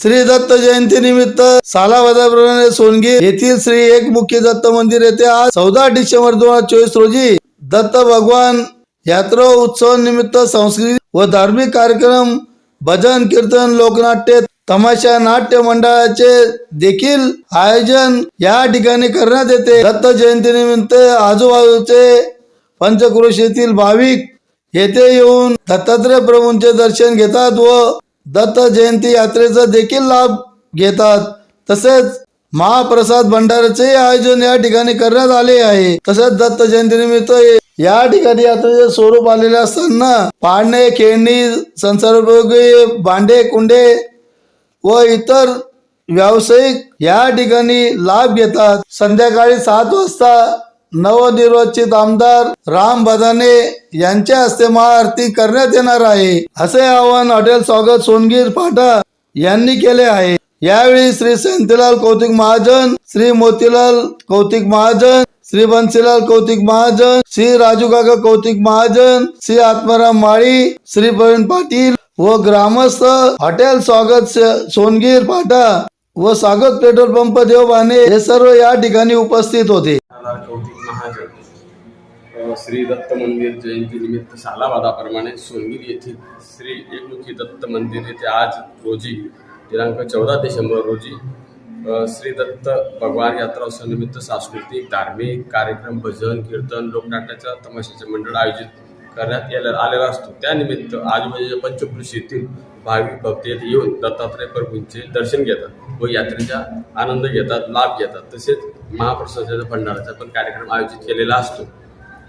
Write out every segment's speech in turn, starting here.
श्री दत्त जयंती निमित्त सालावदाप्रमाणे सोनगी येथील श्री एकमुखी दत्त मंदिर येथे आज चौदा डिसेंबर दोन हजार चोवीस रोजी दत्त भगवान यात्रा उत्सव निमित्त सांस्कृतिक व धार्मिक कार्यक्रम भजन कीर्तन लोकनाट्य तमाशा नाट्य मंडळाचे देखील आयोजन या ठिकाणी करण्यात येते. दत्त जयंती निमित्त आजूबाजूचे पंचक्रोश येथील भाविक येथे येऊन दत्तात्रय प्रभूंचे दर्शन घेतात व दत्त जयंती यात्रेचा देखील लाभ घेतात. तसेच महाप्रसाद भंडाराचे आयोजन या ठिकाणी करण्यात आले आहे. तसेच दत्त जयंती निमित्त या ठिकाणी यात्रेचे स्वरूप आलेले असताना पाळणे खेळणी संसारोपयोगी भांडे कुंडे व इतर व्यावसायिक या ठिकाणी लाभ घेतात. संध्याकाळी सात वाजता नवनिर्वाचित आमदार राम भदाने यांच्या हस्ते महाआरती करण्यात येणार आहे. असे आवाहन हॉटेल स्वागत सोनगीर फाटा यांनी केले आहे. यावेळी श्री शांतीलाल कौतिक महाजन श्री मोतीलाल कौतिक महाजन श्री बन्सीलाल कौतिक महाजन श्री राजू काका कौतिक महाजन श्री आत्माराम माळी श्री प्रवीण पाटील व ग्रामस्थ हॉटेल स्वागत सोनगीर पाटा व स्वागत पेट्रोल पंप देवबाने हे सर्व या ठिकाणी उपस्थित होते. श्री दत्त मंदिर जयंतीनिमित्त सालाबादाप्रमाणे सोनगीर येथील श्री एकमुखी दत्त मंदिर येथे आज रोजी दिनांक चौदा डिसेंबर रोजी श्री दत्त भगवान यात्रा उत्सवानिमित्त सांस्कृतिक धार्मिक कार्यक्रम भजन कीर्तन लोकनाट्याचा तमाशाचे मंडळ आयोजित करण्यात येले- आलेला असतो. त्यानिमित्त आजूबाजूच्या म्हणजे पंचकृषी येथील भाविक भक्त येथे येऊन दत्तात्रय प्रभूंचे दर्शन घेतात व यात्रेचा आनंद घेतात लाभ घेतात. तसेच महाप्रसादाच्या भंडाराचा पण कार्यक्रम आयोजित केलेला असतो.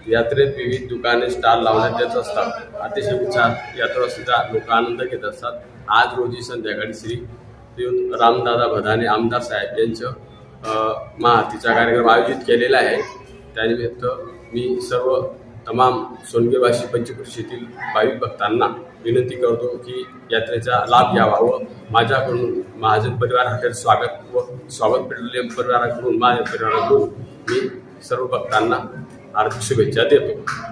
यात्रेत विविध दुकाने स्टॉल लावण्यात येत असतात. अतिशय उत्साहात यात्रा लोक आनंद घेत असतात. आज रोजी संध्याकाळी श्री रामदादा भदाने आमदार साहेब यांचं अ, महाआरतीचा कार्यक्रम आयोजित केलेला आहे. त्यानिमित्त मी सर्व तमाम सोनगेवासी पंचकृषीतील भाविक भक्तांना विनंती करतो की यात्रेचा लाभ घ्यावा व माझ्याकडून महाजन परिवार हॉटेल स्वागत व स्वागत पेट्रोलियम परिवाराकडून माझ्या परिवाराकडून मी सर्व भक्तांना हार्दिक शुभेच्छा देतो.